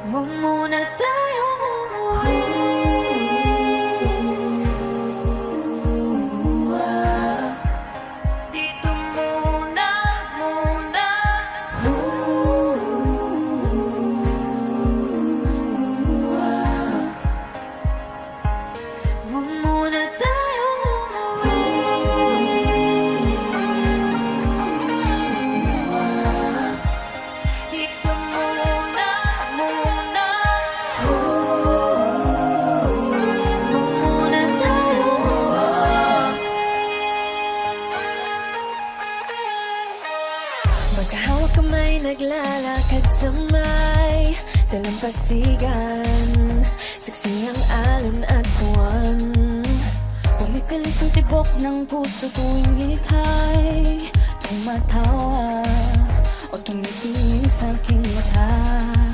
Huwag muna tayong Magkahawak kamay naglalakad sa may Dalampasigan. Saksi ang alon at buwan. Pumipilis ang tibok ng puso tuwing ika'y Tumatawa o tumitingin sa aking mata